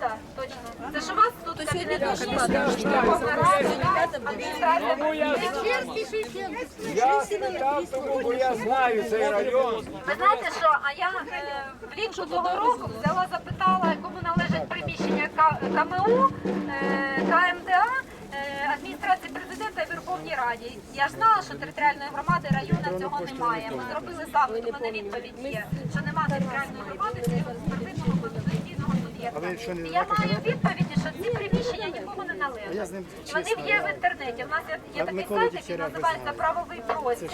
Да, да, точно. Це ж у вас тут міністрів, Верховна Рада, я, спитав, тому бо я знаю цей район. Ви знаєте що? А я е, влітку того року взяла, запитала, кому належить приміщення КМУ, е, КМДА, е, адміністрації президента і Верховній Раді. Я ж знала, що територіальної громади району цього немає. Ми зробили запит, у мене відповідь є, що немає територіальної громади цього спортивного І я маю відповіді, що ці приміщення нікому належать. Вони є в інтернеті. У нас є, такий сайт, який називається Правовий простір.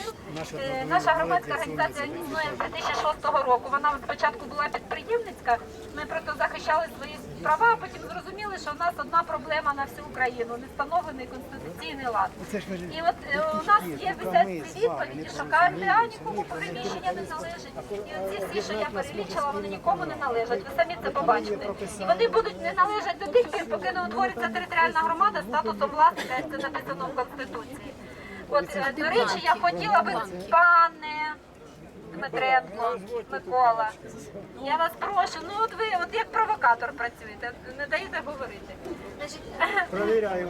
Е, Наша громадська організація існує з 2006 року. Вона спочатку була підприємницька. Ми просто захищали свої права, а потім зрозуміли, що в нас одна проблема на всю Україну не встановлений конституційний лад. І от е, у нас є висять відповіді, що КМДА нікому приміщення не належить. І оці всі, що я перелічила, вони нікому не належать. Ви самі це побачите. І вони будуть не належать до тих пір, поки не утвориться територіальна громада статусом власника, як це написано в Конституції. От, е, до речі, я хотіла би, пане Дмитренко, Микола, я вас прошу, ну от ви от як провокатор працюєте, не даєте говорити. Значить,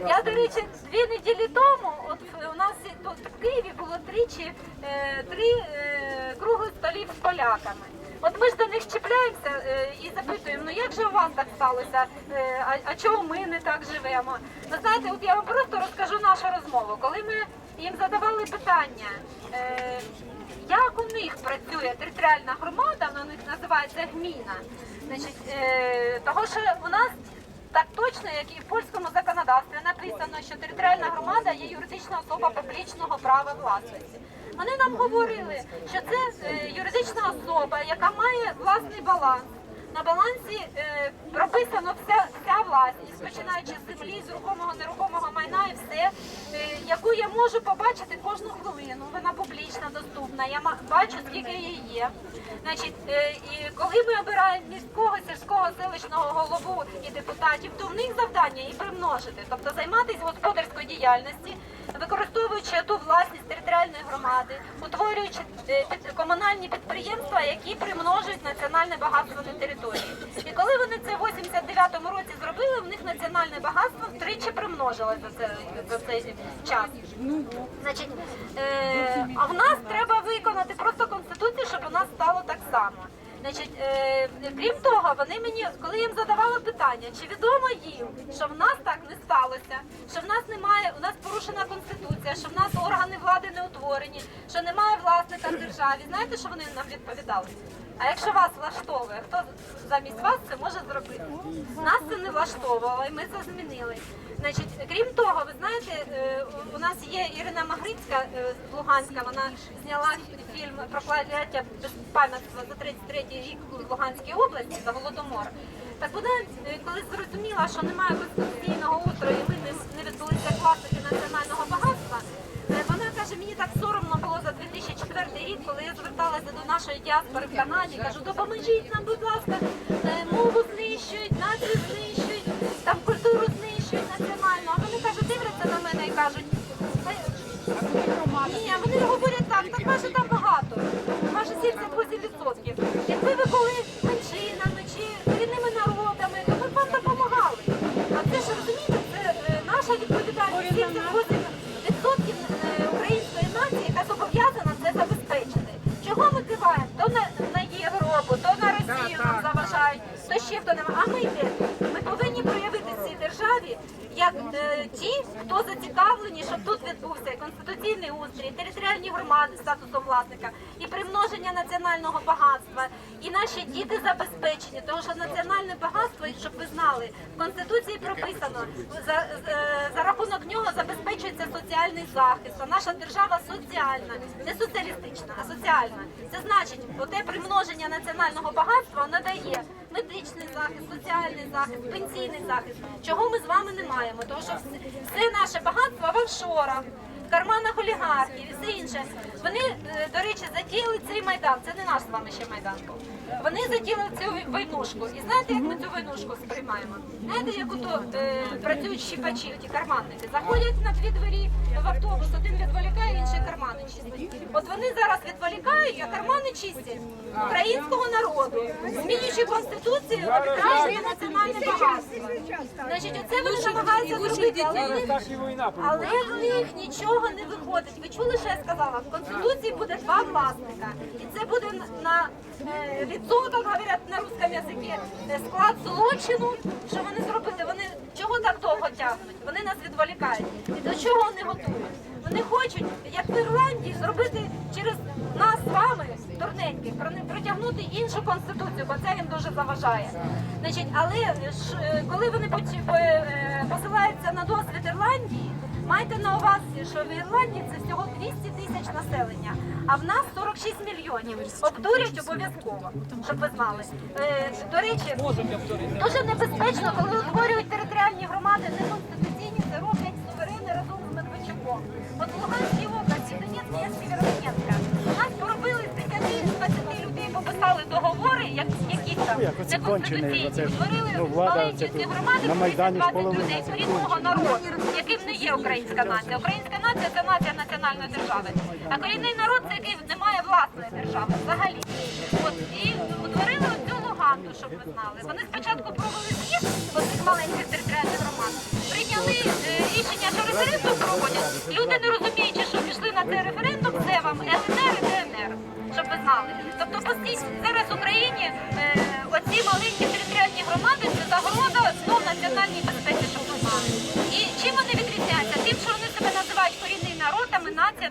я, до речі, дві неділі тому, от у нас тут в Києві було тричі е, три е, круглих столів з поляками. От ми ж до них чіпляємося е, і запитуємо, ну як же у вас так сталося? Е, а, а чого ми не так живемо? Ви знаєте, от я вам просто розкажу нашу розмову. Коли ми їм задавали питання, е, як у них працює територіальна громада, вона у них називається гміна. Значить, того, що у нас так точно, як і в польському законодавстві написано, що територіальна громада є юридична особа публічного права власності. Вони нам говорили, що це е, юридична особа, яка має власний баланс. На балансі е, прописано вся, вся власність, починаючи з землі, з рухомого, нерухомого майна і все, е, яку я можу побачити кожну хвилину. Вона публічна, доступна. Я бачу, скільки її є. Значить, і коли ми обираємо міського, сільського, селищного голову і депутатів, то в них завдання і примножити, тобто займатися господарською діяльністю, використовуючи ту власність територіальної громади, утворюючи е, комунальні підприємства, які примножують національне багатство на території. І коли вони це в 89-му році зробили, в них національне багатство втричі примножилося за, за цей час. Значить, е, а в нас треба виконати просто конституцію, щоб у нас стало так само. Значить, е, крім того, вони мені, коли їм задавала питання, чи відомо їм, що в нас так не сталося, що в нас немає, у нас порушена конституція, що в нас органи влади не утворені, що немає власника в державі. Знаєте, що вони нам відповідали? А якщо вас влаштовує, хто замість вас це може зробити? Нас це не влаштовувало, і ми це змінили. Значить, крім того, ви знаєте, е, у- нас є Ірина Магрицька е, з Луганська. Вона зняла фільм про кладяття безпам'ятства за 33 рік в Луганській області за голодомор. Так вона, е, коли зрозуміла, що немає конституційного устрою, і ми не, відбулися класики національного багатства. е, Вона каже, мені так соромно було за 2004 рік, коли я зверталася до нашої діаспори в Канаді. Кажу, допоможіть нам, будь ласка, е, мову знищують, націю знищують, ні, вони говорять так, так ваше там багато, Майже 70-80%. Якби ви були як е, ті, хто зацікавлені, щоб тут відбувся конституційний устрій, територіальні громади статусом власника, і примноження національного багатства, і наші діти забезпечені, тому що національне багатство, щоб ви знали, в конституції прописано за, е, за рахунок нього забезпечується соціальний захист. А наша держава соціальна, не соціалістична, а соціальна. Це значить, оте примноження національного багатства надає медичний захист, соціальний захист, пенсійний захист, чого ми з вами не маємо, тому що все, наше багатство в офшорах. в карманах олігархів і все інше. Вони, е, до речі, затіяли цей майдан. Це не наш з вами ще майдан. Вони затіяли цю войнушку. І знаєте, як ми цю войнушку сприймаємо? Знаєте, як ото е, працюють щіпачі, ті карманники, заходять на дві двері в автобус, один чистить. От вони зараз відволікають, а кармани чистять українського народу, змінюючи конституцію, обікраюючи національне багатство. Значить, оце вони намагаються зробити, але в них нічого не виходить. Ви чули, що я сказала? В конституції буде два власника, і це буде на е, відсоток, говорять на русском язикі, е, склад злочину. Що вони зробити? Вони чого так довго тягнуть? Вони нас відволікають. І до чого вони готують? Вони хочуть, як в Ірландії, зробити через нас з вами, дурненьких, протягнути іншу конституцію, бо це їм дуже заважає. Значить, але ж, е, коли вони поч- е, посилаються на досвід Ірландії, майте на увазі, що в Ірландії це всього 200 тисяч населення, а в нас 46 мільйонів. Обдурять обов'язково, щоб ви знали. Е, До речі, дуже небезпечно, коли утворюють територіальні громади неконституційні, це роблять Медведчуком. От в Луганській області, Донецька, є Сєвєродонецька. У нас поробили з 10-20 людей, пописали договори, як якісь там неконституційні. оце ж, ну, влада, маленькі тут громади, на Майдані ж 20 половина, людей корінного народу, яким не є українська нація. Українська нація це нація національної держави. А корінний народ це який не має власної держави взагалі. От і утворили цю Луганду, щоб ви знали. Вони спочатку провели з'їзд оцих маленьких територіальних громад, Люди не розуміючи, що пішли на цей референдум, це вам ЛНР і ДНР, щоб ви знали. Тобто постійно зараз в Україні е, оці маленькі територіальні громади це загроза знов національній безпеці,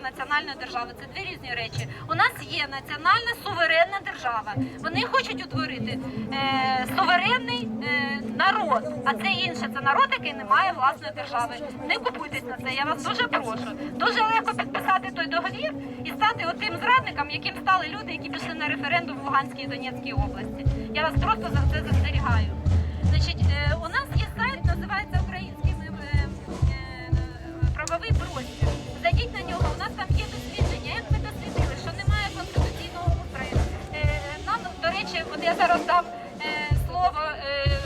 національної держави. Це дві різні речі. У нас є національна суверенна держава. Вони хочуть утворити е, суверенний е, народ, а це інше. Це народ, який не має власної держави. Не купуйтесь на це. Я вас дуже прошу. Дуже легко підписати той договір і стати отим зрадником, яким стали люди, які пішли на референдум в Луганській і Донецькій області. Я вас просто за це застерігаю. Значить, е, у нас є сайт, називається Український е, е, правовий простір. Зайдіть на нього. У нас там є дослідження. Як ми дослідили, що немає конституційного устрою. Е, Нам, до речі, от я зараз дам е, слово е,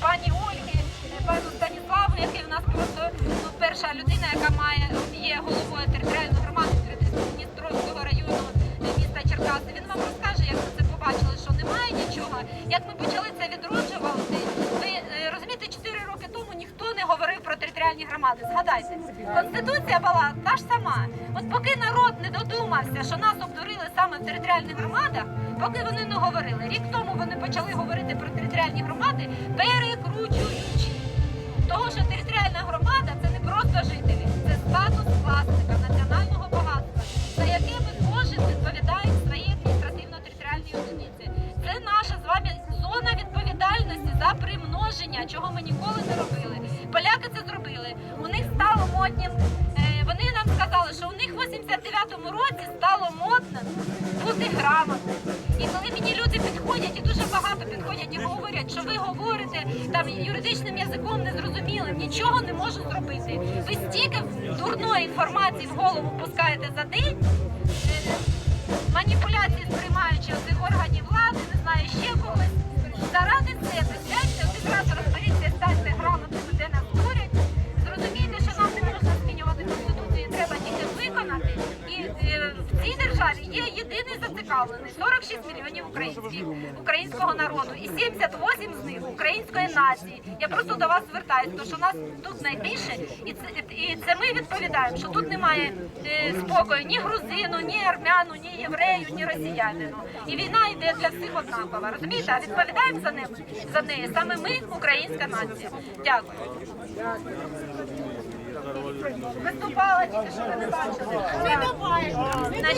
пані Ольгі, е, пану Станіславу, який у нас просто ну, перша людина, яка має є головою територіальної громади Дністровського району міста Черкаси. Він вам розкаже, як ми це побачили, що немає нічого. Як ми почали громади. Згадайте, конституція була та ж сама. От поки народ не додумався, що нас обдурили саме в територіальних громадах, поки вони не говорили. Рік тому вони почали говорити про територіальні громади, перекручуючи. Того, що територіальна громада це не просто жителі, це статус власника національного багатства, за якими кожен відповідає своїй адміністративно-територіальній одиниці. Це наша з вами зона відповідальності за примноження, чого ми ніколи не робили. Зробили. У них стало моднім. е, Вони нам сказали, що у них в 89-му році стало модним бути грамотним. І коли мені люди підходять, і дуже багато підходять і говорять, що ви говорите там юридичним язиком незрозумілим, нічого не можу зробити. Ви стільки дурної інформації в голову пускаєте за день. е, маніпуляції єдиний зацікавлений 46 мільйонів українців, українського народу, і 78 з них української нації. Я просто до вас звертаюся, тому що нас тут найбільше, і це, і це ми відповідаємо, що тут немає е, спокою ні грузину, ні армяну, ні єврею, ні росіянину. І війна йде для всіх однакова. Розумієте? А відповідаємо за ним за неї саме ми, українська нація. Дякую. Виступала тільки що ви не бачили.